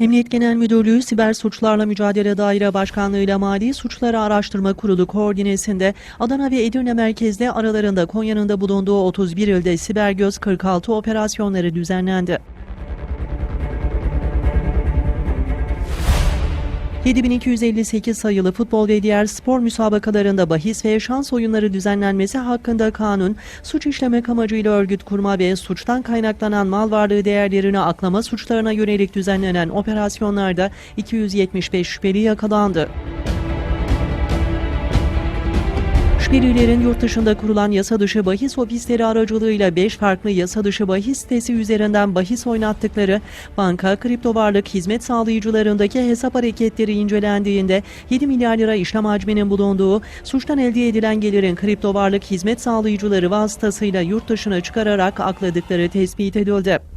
Emniyet Genel Müdürlüğü Siber Suçlarla Mücadele Daire Başkanlığı ile Mali Suçları Araştırma Kurulu koordinesinde Adana ve Edirne merkezli aralarında Konya'nın da bulunduğu 31 ilde Siber Göz 46 operasyonları düzenlendi. 7258 sayılı futbol ve diğer spor müsabakalarında bahis ve şans oyunları düzenlenmesi hakkında kanun, suç işlemek amacıyla örgüt kurma ve suçtan kaynaklanan mal varlığı değerlerini aklama suçlarına yönelik düzenlenen operasyonlarda 275 şüpheli yakalandı. Şüphelilerin yurt dışında kurulan yasa dışı bahis ofisleri aracılığıyla 5 farklı yasa dışı bahis sitesi üzerinden bahis oynattıkları banka, kripto varlık hizmet sağlayıcılarındaki hesap hareketleri incelendiğinde 7 milyar lira işlem hacminin bulunduğu, suçtan elde edilen gelirin kripto varlık hizmet sağlayıcıları vasıtasıyla yurt dışına çıkararak akladıkları tespit edildi.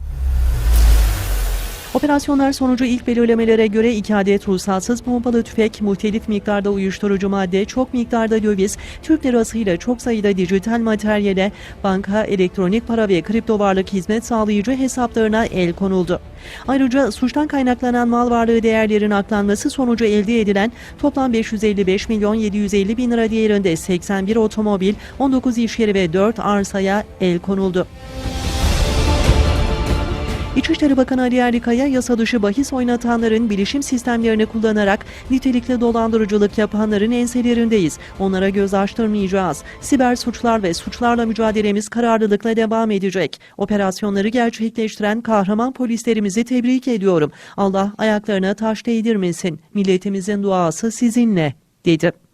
Operasyonlar sonucu ilk belirlemelere göre iki adet ruhsatsız pompalı tüfek, muhtelif miktarda uyuşturucu madde, çok miktarda döviz, Türk lirasıyla çok sayıda dijital materyale, banka, elektronik para ve kripto varlık hizmet sağlayıcı hesaplarına el konuldu. Ayrıca suçtan kaynaklanan mal varlığı değerlerin aklanması sonucu elde edilen toplam 555 milyon 750 bin lira değerinde 81 otomobil, 19 iş yeri ve 4 arsaya el konuldu. İçişleri Bakanı Ali Yerlikaya yasa dışı bahis oynatanların bilişim sistemlerini kullanarak nitelikli dolandırıcılık yapanların enselerindeyiz. Onlara göz açtırmayacağız. Siber suçlar ve suçlarla mücadelemiz kararlılıkla devam edecek. Operasyonları gerçekleştiren kahraman polislerimizi tebrik ediyorum. Allah ayaklarına taş değdirmesin. Milletimizin duası sizinle, dedi.